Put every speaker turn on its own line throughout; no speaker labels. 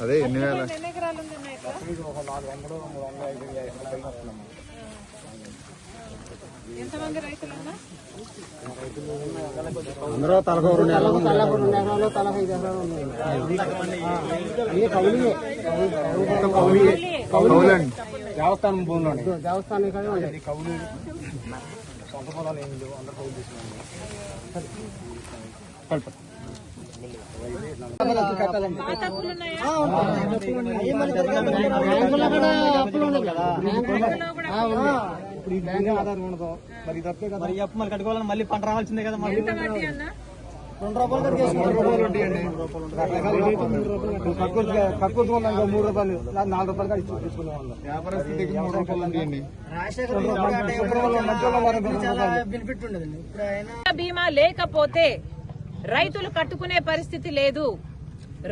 అదే ఎన్ని వేల
అందరూ తలకు రెండు ఎకరాలు తలకు రెండు ఎకరాలు తలకు ఐదు ఎకరాలు ఉన్నాయి. కౌలియే. కౌలియే.
కౌలండి.
దేవస్థానం భూమిలోనే.
దేవస్థానం
కౌలు సొంత పొలాలు ఏమి లేవు అందరు కౌలు. ఇప్పుడు ఈ ఆధారం ఉండదు. మరి తప్పే కదా. మరి చెప్పు మళ్ళీ కట్టుకోవాలని మళ్ళీ పంట రావాల్సిందే కదా మళ్ళీ రెండు రూపాయలు రూపాయలు ఉందండి మూడు రూపాయలు నాలుగు రూపాయలు తీసుకునే వాళ్ళం
మూడు రూపాయలు ఉంటాయండి
బీమా లేకపోతే రైతులు కట్టుకునే పరిస్థితి లేదు.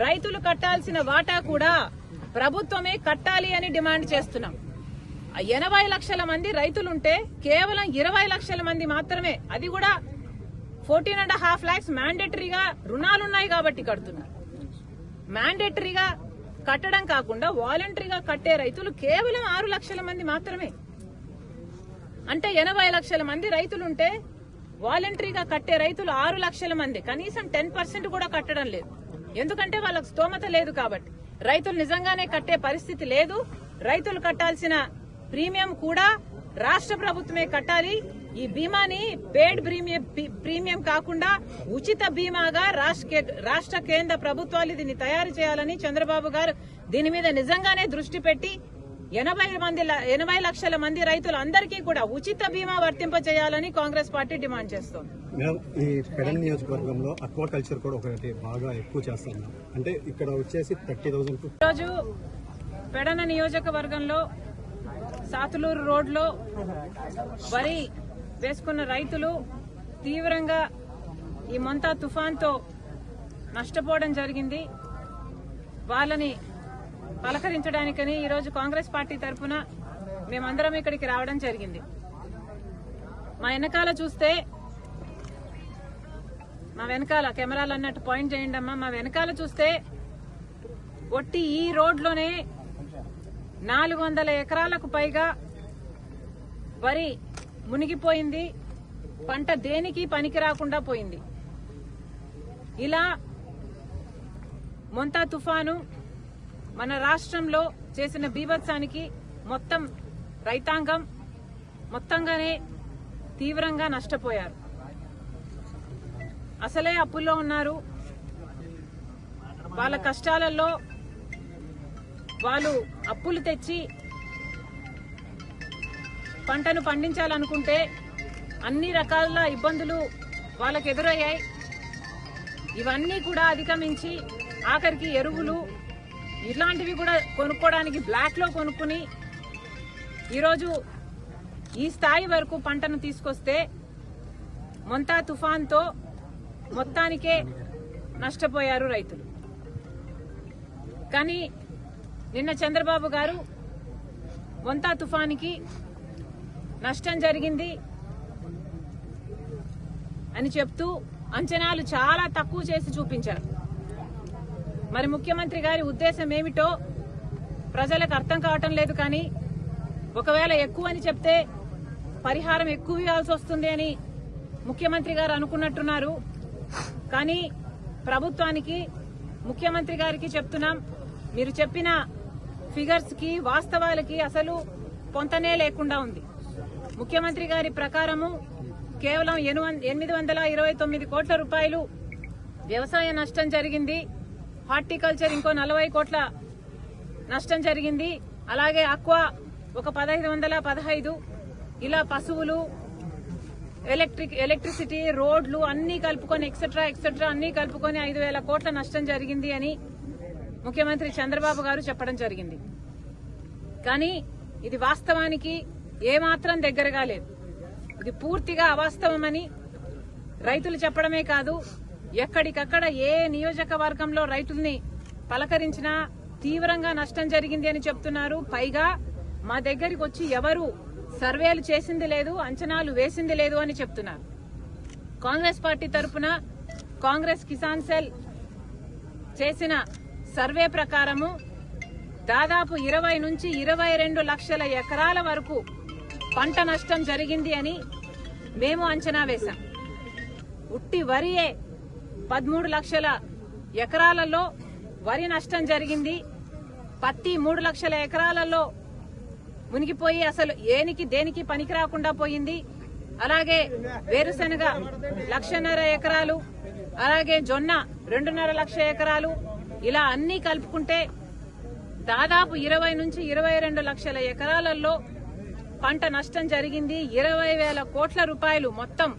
రైతులు కట్టాల్సిన వాటా కూడా ప్రభుత్వమే కట్టాలి అని డిమాండ్ చేస్తున్నాం. ఎనభై లక్షల మంది రైతులుంటే కేవలం ఇరవై లక్షల మంది మాత్రమే. అది కూడా ఫోర్టీన్ అండ్ హాఫ్ ల్యాక్స్ మ్యాండేటరీగా రుణాలున్నాయి కాబట్టి కడుతున్నారు. మ్యాండేటరీగా కట్టడం కాకుండా వాలంటరీగా కట్టే రైతులు కేవలం ఆరు లక్షల మంది మాత్రమే. అంటే ఎనభై లక్షల మంది రైతులుంటే వాలంటరీగా కట్టే రైతులు ఆరు లక్షల మంది. కనీసం టెన్ పర్సెంట్ కూడా కట్టడం లేదు. ఎందుకంటే వాళ్ళకు స్తోమత లేదు కాబట్టి. రైతులు నిజంగానే కట్టే పరిస్థితి లేదు. రైతులు కట్టాల్సిన ప్రీమియం కూడా రాష్ట్ర ప్రభుత్వమే కట్టాలి. ఈ బీమాని పేడ్ ప్రీమియం ప్రీమియం కాకుండా ఉచిత బీమాగా రాష్ట్ర రాష్ట్ర కేంద్ర ప్రభుత్వాలు దీన్ని తయారు చేయాలని చంద్రబాబు గారు దీని మీద నిజంగానే దృష్టి పెట్టి ఎనభై మంది ఎనభై లక్షల మంది రైతులందరికీ కూడా ఉచిత బీమా వర్తింప చేయాలని కాంగ్రెస్ పార్టీ డిమాండ్ చేస్తోంది.
మేడం ఈ పెడల్ నియోజకవర్గంలో అక్వాకల్చర్ కూడా ఒకటి బాగా ఎక్కువ చేస్తాం. అంటే ఇక్కడ వచ్చేసి థర్టీ థౌసండ్
ఈరోజు పెడన నియోజకవర్గంలో సాతులూరు రోడ్లో వరి వేసుకున్న రైతులు తీవ్రంగా ఈ మొంతా తుఫాన్తో నష్టపోవడం జరిగింది. వాళ్ళని పలకరించడానికని ఈరోజు కాంగ్రెస్ పార్టీ తరఫున మేమందరం ఇక్కడికి రావడం జరిగింది. మా వెనకాల చూస్తే మా వెనకాల కెమెరాలు అన్నట్టు పాయింట్ చేయండి అమ్మా. మా వెనకాల చూస్తే ఒట్టి ఈ రోడ్లోనే నాలుగు వందల ఎకరాలకు పైగా వరి మునిగిపోయింది. పంట దేనికి పనికి రాకుండా పోయింది. ఇలా మొంతా తుఫాను మన రాష్ట్రంలో చేసిన బీభత్సానికి మొత్తం రైతాంగం మొత్తంగానే తీవ్రంగా నష్టపోయారు. అసలే అప్పుల్లో ఉన్నారు. వాళ్ళ కష్టాలలో వాళ్ళు అప్పులు తెచ్చి పంటను పండించాలనుకుంటే అన్ని రకాల ఇబ్బందులు వాళ్ళకు ఎదురయ్యాయి. ఇవన్నీ కూడా అధిగమించి ఆఖరికి ఎరువులు ఇట్లాంటివి కూడా కొనుక్కోవడానికి బ్లాక్లో కొనుక్కుని ఈరోజు ఈ స్థాయి వరకు పంటను తీసుకొస్తే మొంతా తుఫాన్తో మొత్తానికే నష్టపోయారు రైతులు. కానీ నిన్న చంద్రబాబు గారు మొంతా తుఫానికి నష్టం జరిగింది అని చెప్తూ అంచనాలు చాలా తక్కువ చేసి చూపించారు. మరి ముఖ్యమంత్రి గారి ఉద్దేశం ఏమిటో ప్రజలకు అర్థం కావటం లేదు కానీ ఒకవేళ ఎక్కువ అని చెప్తే పరిహారం ఎక్కువ ఇవ్వాల్సి వస్తుంది అని ముఖ్యమంత్రి గారు అనుకున్నట్టున్నారు. కానీ ప్రభుత్వానికి ముఖ్యమంత్రి గారికి చెప్తున్నాం మీరు చెప్పిన ఫిగర్స్కి వాస్తవాలకి అసలు పొంతనే లేకుండా ఉంది. ముఖ్యమంత్రి గారి ప్రకారము కేవలం ఎనిమిది వందల ఇరవై తొమ్మిది కోట్ల రూపాయలు వ్యవసాయ నష్టం జరిగింది. హార్టికల్చర్ ఇంకో నలభై కోట్ల నష్టం జరిగింది. అలాగే అక్వా ఒక పదహైదు వందల పదహైదు. ఇలా పశువులు ఎలక్ట్రిక్ ఎలక్ట్రిసిటీ రోడ్లు అన్ని కలుపుకొని ఎక్సెట్రా ఎక్సెట్రా అన్ని కలుపుకొని ఐదు వేల కోట్ల నష్టం జరిగింది అని ముఖ్యమంత్రి చంద్రబాబు గారు చెప్పడం జరిగింది. కానీ ఇది వాస్తవానికి ఏమాత్రం దగ్గరగా లేదు. ఇది పూర్తిగా అవాస్తవమని రైతులు చెప్పడమే కాదు ఎక్కడికక్కడ ఏ నియోజకవర్గంలో రైతుల్ని పలకరించినా తీవ్రంగా నష్టం జరిగింది అని చెప్తున్నారు. పైగా మా దగ్గరికి వచ్చి ఎవరు సర్వేలు చేసింది లేదు అంచనాలు వేసింది లేదు అని చెప్తున్నారు. కాంగ్రెస్ పార్టీ తరఫున కాంగ్రెస్ కిసాన్ సెల్ చేసిన సర్వే ప్రకారము దాదాపు ఇరవై నుంచి ఇరవై రెండు లక్షల ఎకరాల వరకు పంట నష్టం జరిగింది అని మేము అంచనా వేశాం. ఉట్టి వరియే పదమూడు లక్షల ఎకరాలలో వరి నష్టం జరిగింది. పత్తి మూడు లక్షల ఎకరాలలో మునిగిపోయి అసలు ఏనికి దేనికి పనికి రాకుండా పోయింది. అలాగే వేరుశనగ లక్షన్నర ఎకరాలు అలాగే జొన్న రెండున్నర లక్ష ఎకరాలు ఇలా అన్ని కలుపుకుంటే దాదాపు ఇరవై నుంచి ఇరవై రెండు లక్షల ఎకరాలలో పంట నష్టం జరిగింది. ఇరవై వేల కోట్ల రూపాయలు మొత్తం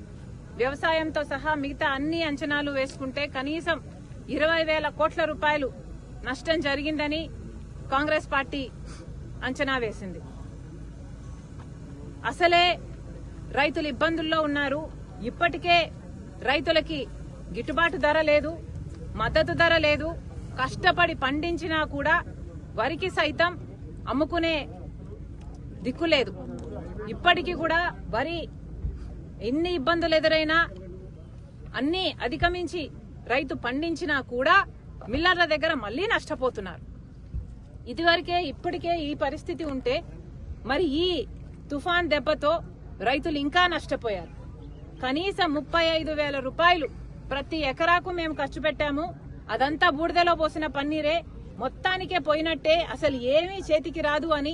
వ్యవసాయంతో సహా మిగతా అన్ని అంచనాలు వేసుకుంటే కనీసం ఇరవై వేల కోట్ల రూపాయలు నష్టం జరిగిందని కాంగ్రెస్ పార్టీ అంచనా వేసింది. అసలే రైతులు ఇబ్బందుల్లో ఉన్నారు. ఇప్పటికే రైతులకి గిట్టుబాటు ధర లేదు మద్దతు ధర లేదు. కష్టపడి పండించినా కూడా వరికి సైతం అమ్ముకునే దిక్కు లేదు. ఇప్పటికీ కూడా వరి ఎన్ని ఇబ్బందులు ఎదురైనా అన్ని అధిగమించి రైతు పండించినా కూడా మిల్లర్ల దగ్గర మళ్ళీ నష్టపోతున్నారు. ఇదివరకే ఇప్పటికే ఈ పరిస్థితి ఉంటే మరి ఈ తుఫాన్ దెబ్బతో రైతులు ఇంకా నష్టపోయారు. కనీసం ముప్పై ఐదు వేల రూపాయలు ప్రతి ఎకరాకు మేము ఖర్చు పెట్టాము. అదంతా బూడిదలో పోసిన పన్నీరే. మొత్తానికే పోయినట్టే. అసలు ఏమీ చేతికి రాదు అని